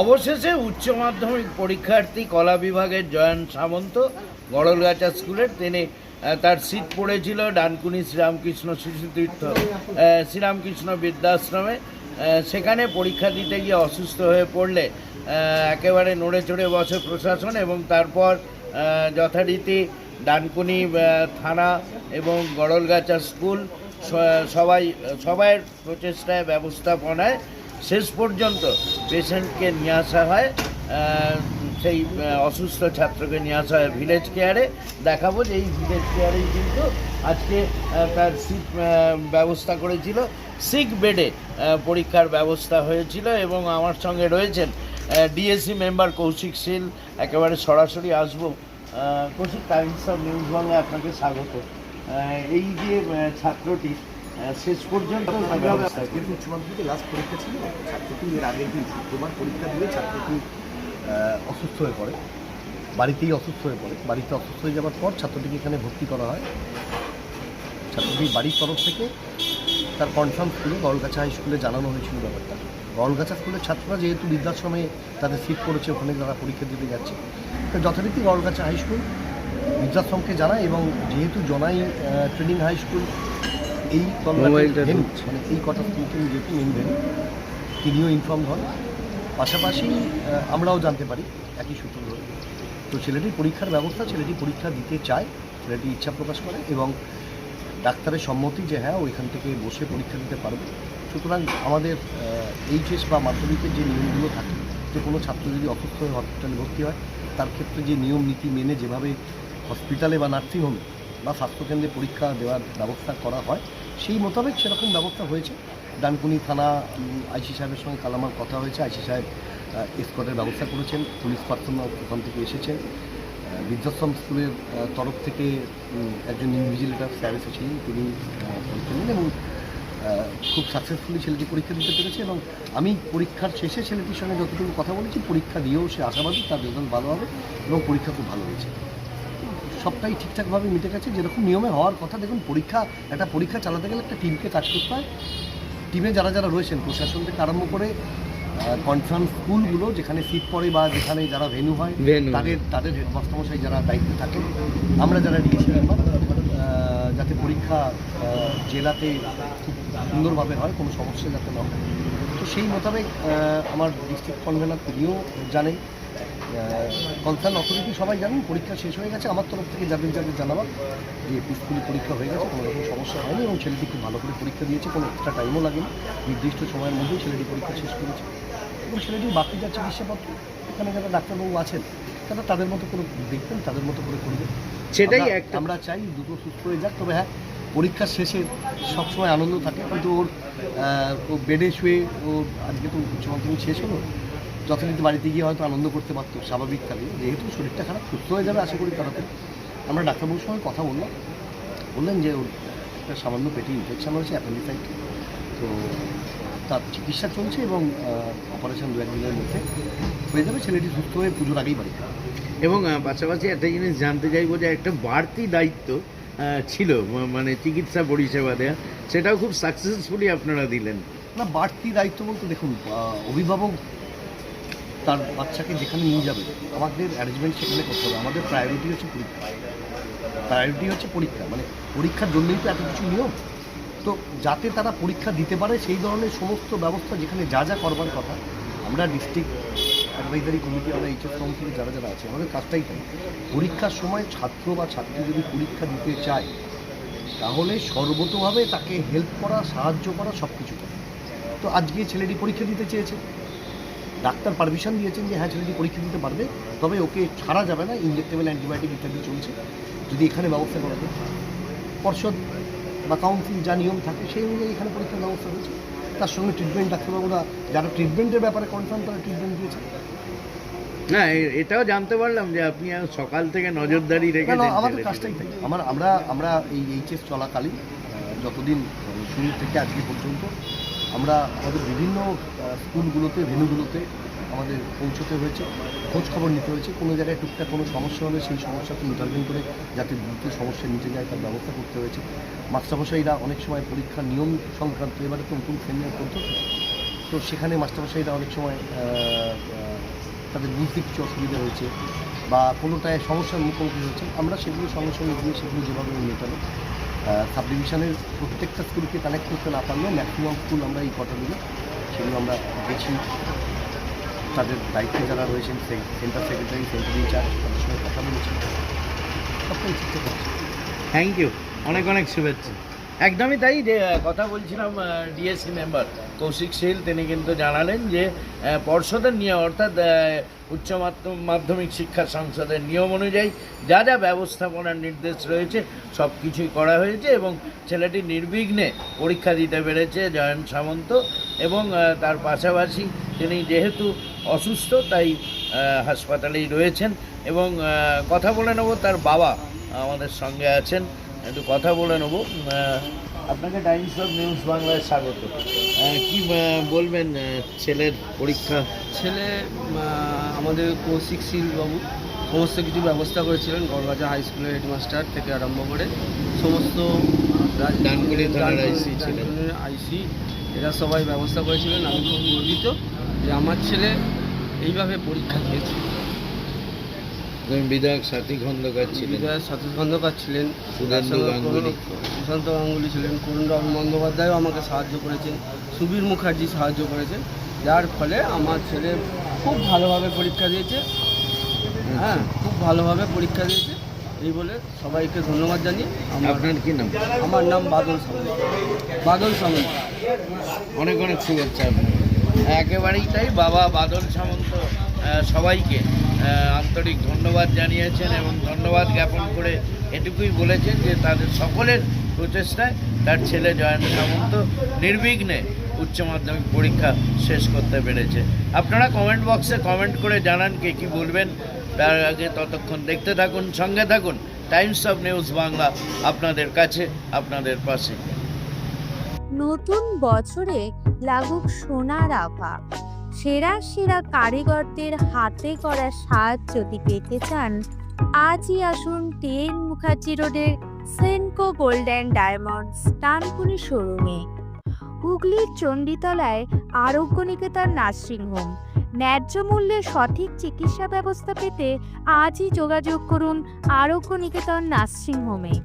অবশেষে উচ্চ মাধ্যমিক পরীক্ষার্থী কলা বিভাগের জয়ন সামন্ত, গড়লগাছা স্কুলের তিনি তার সিট পড়েছিল ডানকুনি শ্রীরামকৃষ্ণ শিশুতীর্থ শ্রীরামকৃষ্ণ বৃদ্ধাশ্রমে। সেখানে পরীক্ষা দিতে গিয়ে অসুস্থ হয়ে পড়লে একেবারে নড়ে চড়ে বসে প্রশাসন এবং তারপর যথারীতি ডানকুনি থানা এবং গড়লগাছা স্কুল সবাই, সবাইয়ের প্রচেষ্টায়, ব্যবস্থাপনায় শেষ পর্যন্ত পেশেন্টকে নিয়ে আসা হয় সেই অসুস্থ ছাত্রকে নিয়ে আসা হয় ভিলেজ কেয়ারে। দেখাবো যে এই ভিলেজ কেয়ারেই কিন্তু আজকে তার সিট ব্যবস্থা করেছিল। সিক বেডে পরীক্ষার ব্যবস্থা হয়েছিল এবং আমার সঙ্গে রয়েছেন ডিএসসি মেম্বার কৌশিক শীল। একেবারে সরাসরি আসব। Koushik, times of news Bangla আপনাকে স্বাগত। এই যে ছাত্রটি শেষ পর্যন্ত কিন্তু উচ্চ মাধ্যমিকে লাস্ট পরীক্ষা ছিল ছাত্রটি এর আগের দিন শুক্রবার পরীক্ষা দিয়ে ছাত্রটি অসুস্থ হয়ে পড়ে। বাড়িতেই অসুস্থ হয়ে পড়ে। বাড়িতে অসুস্থ হয়ে যাওয়ার পর ছাত্রটিকে এখানে ভর্তি করা হয়। ছাত্রটির বাড়ির তরফ থেকে তার কনফার্ম স্কুলে গড়গাছা হাই স্কুলে জানানো হয়েছিল ব্যাপারটা। গড়গাছা স্কুলের ছাত্ররা যেহেতু বৃদ্ধাশ্রমে তাদের সিট পড়েছে ওখানে তারা পরীক্ষা দিতে যাচ্ছে। তো যথারীতি গড়গাছা হাই স্কুল বৃদ্ধাশ্রমকে জানায় এবং যেহেতু জনাই ট্রেনিং হাই স্কুল এই। মানে এই কটা স্কুলকে যেহেতু মেন ভেনু তিনিও ইনফর্ম হন। পাশাপাশি আমরাও জানতে পারি একই সূত্র ধরে তো ছেলেটির পরীক্ষার ব্যবস্থা ছেলেটি পরীক্ষা দিতে চায় ছেলেটি ইচ্ছা প্রকাশ করে এবং ডাক্তারের সম্মতি যে হ্যাঁ ওইখান থেকে বসে পরীক্ষা দিতে পারবে। সুতরাং আমাদের এইচএস বা মাধ্যমিকের যে নিয়মগুলো থাকে যে কোনো ছাত্র যদি অসুস্থ হয়ে হসপিটালে ভর্তি হয় তার ক্ষেত্রে যে নিয়ম নীতি মেনে যেভাবে হসপিটালে বা নার্সিংহোমে বা স্বাস্থ্যকেন্দ্রে পরীক্ষা দেওয়ার ব্যবস্থা করা হয়। সেই মোতাবেক সেরকম ব্যবস্থা হয়েছে। ডানকুনি থানা আইসি সাহেবের সঙ্গে কাল আমার কথা হয়েছে। আইসি সাহেব স্কটের ব্যবস্থা করেছেন। পুলিশ পার্সোনাল ওখান থেকে এসেছেন বৃদ্ধাশ্রম স্কুলের তরফ থেকে একজন ইনভিজিলেটার স্যার এসেছিলেন তিনি পরীক্ষা নিলেন এবং খুব সাকসেসফুলি ছেলেটি পরীক্ষা দিতে পেরেছে এবং আমি পরীক্ষার শেষে ছেলেটির সঙ্গে যতটুকু কথা বলেছি, পরীক্ষা দিয়েও সে আশাবাদী, তার রেজাল্ট ভালো হবে এবং পরীক্ষা খুব ভালো হয়েছে। সবটাই ঠিকঠাকভাবে মিটে গেছে। যেরকম নিয়মে হওয়ার কথা দেখুন পরীক্ষা একটা পরীক্ষা চালাতে গেলে একটা টিমকে কাজ করতে হয়। টিমে যারা যারা রয়েছেন প্রশাসন থেকে আরম্ভ করে কনফারেন্স স্কুলগুলো যেখানে সিট পড়ে বা যেখানে যারা ভেনু হয়। তাদের তাদের হেডমাস্টারমশাই যারা দায়িত্বে থাকেন আমরা যারা ডিএসি মেম্বার যাতে পরীক্ষা জেলাতে খুব সুন্দরভাবে হয় কোনো সমস্যা যাতে না হয়। তো সেই মোতাবেক আমার ডিস্ট্রিক্ট কনভেনার তিনিও জানেন কনসার্ন অথরিটি সবাই জানেন পরীক্ষা শেষ হয়ে গেছে আমার তরফ থেকে যাদের যাদের জানাবার যে পিসফুলি পরীক্ষা হয়ে গেছে কোনো রকম সমস্যা হয়নি এবং ছেলেটি খুব ভালো করে পরীক্ষা দিয়েছে কোনো এক্সট্রা টাইমও লাগেনি নির্দিষ্ট সময়ের মধ্যেই ছেলেটি পরীক্ষা শেষ করেছে। এবং ছেলেটির বাকি যা চিকিৎসাপত্র এখানে যারা ডাক্তারবাবু আছেন তারা তাদের মতো করে দেখবেন তাদের মতো করে করবেন সেটাই আমরা- আমরা চাই দুটো সুস্থ হয়ে যাক তবে হ্যাঁ পরীক্ষার শেষে সবসময় আনন্দ থাকে কিন্তু ওর ও বেডে শুয়ে ও আজকে তো উচ্চ মাধ্যমিক শেষ হলো যথারীতি বাড়িতে গিয়ে হয়তো আনন্দ করতে পারতো স্বাভাবিক থাকে যেহেতু শরীরটা খারাপ সুস্থ হয়ে যাবে আশা করি তাড়াতাড়ি আমরা ডাক্তারবাবুর সঙ্গে কথা বললাম। বললেন যে ওর একটা সামান্য পেটে ইনফেকশন হয়েছে অ্যাপেন্ডিসাইট তো তার চিকিৎসা চলছে এবং অপারেশন দু একদিনের মধ্যে হয়ে যাবে। ছেলেটি সুস্থ হয়ে পুজোর আগেই বাড়ি যাবে। এবং পাশাপাশি একটা জিনিস জানতে চাইব যে একটা বাড়তি দায়িত্ব ছিল মানে চিকিৎসা পরিষেবা দেওয়া সেটাও খুব সাকসেসফুলি আপনারা দিলেন। না বাড়তি দায়িত্ব বলতে দেখুন অভিভাবক তার বাচ্চাকে যেখানে নিয়ে যাবে, আমাদের অ্যারেঞ্জমেন্ট সেখানে করতে হবে। আমাদের প্রায়োরিটি হচ্ছে পরীক্ষা। প্রায়োরিটি হচ্ছে পরীক্ষা। মানে পরীক্ষার জন্যই তো এত কিছু নিয়ম। তো যাতে তারা পরীক্ষা দিতে পারে, সেই ধরনের সমস্ত ব্যবস্থা যেখানে যা যা করবার কথা, আমরা ডিস্ট্রিক্ট অ্যাডভাইজারি কমিটি আমরা এইচএস কাউন্সিলে যারা যারা আছে, আমাদের কাজটাই তাই। পরীক্ষার সময় ছাত্র বা ছাত্রী যদি পরীক্ষা দিতে চায়, তাহলে সর্বতভাবে তাকে হেল্প করা, সাহায্য করা সব কিছু তো আজকে ছেলেটি পরীক্ষা দিতে চেয়েছে। ডাক্তার পারমিশন দিয়েছেন যে হ্যাঁ ছেলেটি পরীক্ষা দিতে পারবে তবে ওকে ছাড়া যাবে না ইনজেক্টেবল অ্যান্টিবায়োটিক ইত্যাদি চলছে। যদি এখানে ব্যবস্থা করা যায় পর্ষদ বা কাউন্সিল যা নিয়ম থাকে সেই অনুযায়ী এখানে পরীক্ষার ব্যবস্থা হয়েছে। তার সঙ্গে ট্রিটমেন্ট ডাক্তারবাবুরা যারা ট্রিটমেন্টের ব্যাপারে কনফার্ম তারা ট্রিটমেন্ট দিয়েছে না এটাও জানতে পারলাম যে আপনি সকাল থেকে নজরদারি রেখে আমাদের কাজটাই। তাই। আমার আমরা আমরা এই এইচএস চলাকালীন যতদিন শুরু থেকে আজকে পর্যন্ত আমরা আমাদের বিভিন্ন স্কুলগুলোতে, ভেনুগুলোতে আমাদের পৌঁছতে হয়েছে খোঁজ খবর নিতে হয়েছে। কোনো জায়গায় টুকটাক কোনো সমস্যা হলে সেই সমস্যাকে ইন্টারভিউ করে যাতে দ্রুত সমস্যা নিতে যায় তার ব্যবস্থা করতে হয়েছে। মাস্টারমশাইরা অনেক সময় পরীক্ষার নিয়ম সংক্রান্ত, এবারে তো নতুন সেমিনার পদ্ধতি তো সেখানে মাস্টারমশাইরা অনেক সময় তাদের বুঝতে কিছু অসুবিধা হয়েছে বা কোনোটায় সমস্যার মুখোমুখি হচ্ছে। আমরা সেগুলো সঙ্গে সঙ্গে গিয়ে সেগুলো যেভাবে মেটানো সাব ডিভিশনের প্রত্যেকটা স্কুলকে কানেক্ট করতে না পারলেও ম্যাক্সিমাম স্কুল আমরা এই কটা দিলে সেগুলো আমরা দেখি তাদের দায়িত্বে যারা রয়েছেন, সেই সেন্টার সেক্রেটারি, সেন্টার ইনচার্জ তাদের সঙ্গে কথা বলেছি। সবটাই ঠিকঠাক আছে। থ্যাংক ইউ অনেক অনেক শুভেচ্ছা। একদমই তাই, যে কথা বলছিলাম ডিএসসি মেম্বার কৌশিক শীল তিনি কিন্তু জানালেন যে পর্ষদের নিয়ম, অর্থাৎ উচ্চ মাধ্যমিক শিক্ষা সংসদের নিয়ম অনুযায়ী যা যা ব্যবস্থাপনার নির্দেশ রয়েছে, সব কিছুই করা হয়েছে এবং ছেলেটি নির্বিঘ্নে পরীক্ষা দিতে পেরেছে, জয়ন্ত সামন্ত এবং তার পাশাপাশি তিনি যেহেতু অসুস্থ, তাই হাসপাতালেই রয়েছেন এবং কথা বলে নেব, তার বাবা আমাদের সঙ্গে আছেন। একটু কথা বলে নেব। আপনাকে টাইমস অফ নিউজ বাংলায় স্বাগত। কি বলবেন ছেলের পরীক্ষা? ছেলে আমাদের কৌশিক বাবু সমস্ত কিছু ব্যবস্থা করেছিলেন গড়বাজা হাই স্কুলের হেডমাস্টার থেকে আরম্ভ করে সমস্ত আইসি এরা সবাই ব্যবস্থা করেছিলেন। আমি খুব গর্বিত যে আমার ছেলে এইভাবে পরীক্ষা দিয়েছে। বিধায়ক সাথী খন্দকার ছিলেন। বিজয় সতীশ খন্দকার ছিলেন। করুণ- সুশান্ত গাঙ্গুলি ছিলেন করুণবাবু বন্দ্যোপাধ্যায়ও আমাকে সাহায্য করেছেন সুবীর মুখার্জি সাহায্য করেছেন। যার ফলে আমার ছেলে খুব ভালোভাবে পরীক্ষা দিয়েছে। হ্যাঁ খুব ভালোভাবে পরীক্ষা দিয়েছে। এই বলে সবাইকে ধন্যবাদ জানিয়ে আপনার কি নাম? আমার নাম বাদল সামন্ত। বাদল সামন্ত। অনেক অনেক শুভেচ্ছা আপনাকে। একেবারেই তাই বাবা বাদল সামন্ত। সবাইকে আন্তরিক ধন্যবাদ জানিয়েছেন এবং ধন্যবাদ জ্ঞাপন করে এটুকুই বলেছেন যে তাদের সকলের প্রচেষ্টায় তার ছেলে জয়ন্ত সামন্ত নির্বিঘ্নে উচ্চ মাধ্যমিক পরীক্ষা শেষ করতে পেরেছে। আপনারা কমেন্ট বক্সে কমেন্ট করে জানান কে কী বলবেন। তার আগে ততক্ষণ দেখতে থাকুন, সঙ্গে থাকুন টাইমস অফ নিউজ বাংলা আপনাদের কাছে, আপনাদের পাশে। নতুন বছরে লাগুক সোনার আভা। সেরা সেরা কারিগরদের হাতে করা সাজ যদি পেতে চান, আজই আসুন টেন মুখার্জি রোডের সেনকো গোল্ডেন ডায়মন্ডস ডানকুনি শোরুমে। হুগলির চণ্ডীতলায় আরোগ্য নিকেতন নার্সিংহোম ন্যায্য মূল্যে সঠিক চিকিৎসা ব্যবস্থা পেতে আজই যোগাযোগ করুন আরোগ্য নিকেতন নার্সিংহোমে